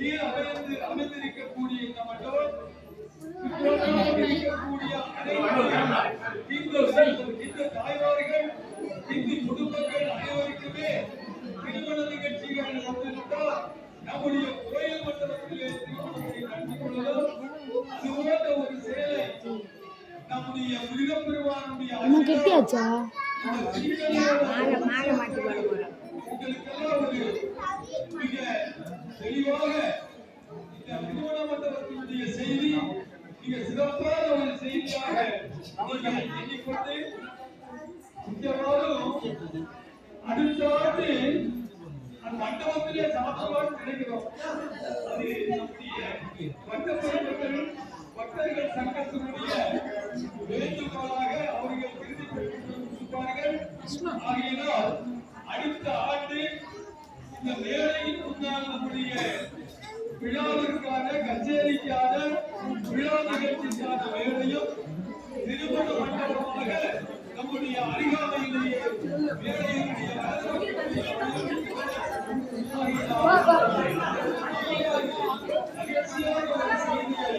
கீழ் அமைந்து அமைந்திருக்கக்கூடிய இந்த மண்டபம் இருக்கக்கூடிய அனைவரும் இந்து தாய்மார்கள் இந்து குடும்பங்கள் அனைவருக்குமே திருமண நிகழ்ச்சிகள் நடந்திருந்தால் நம்முடைய கோயில் மண்டபத்திலே திருமணத்தை நடத்தி கொள்ளலாம். அது போன்ற ஒரு செயலை நம்முடைய முருகப்பெருமானுடைய கெட்டியாச்சா? இந்த செய்தி மிக சிறப்பான ஒரு செய்தியாக நீங்கள் எண்ணிக்கொண்டு இந்த அடுத்த ஆண்டு அந்த மண்டபத்திலே சாப்பிடுவான்னு நினைக்கிறோம் அது நம்முடைய பக்தர்கள் சங்கத்தினுடைய வேண்டுகோளாக அவர்கள் பெற்றிருப்பார்கள் ஆகையினால் அடுத்த ஆண்டு இந்த நேர விழா நிகழ்ச்சி சார்ந்த வேலையும் திருமண மண்டபமாக நம்முடைய அருகாமையிலேயே வேலையினுடைய நிகழ்ச்சியாக செய்தியை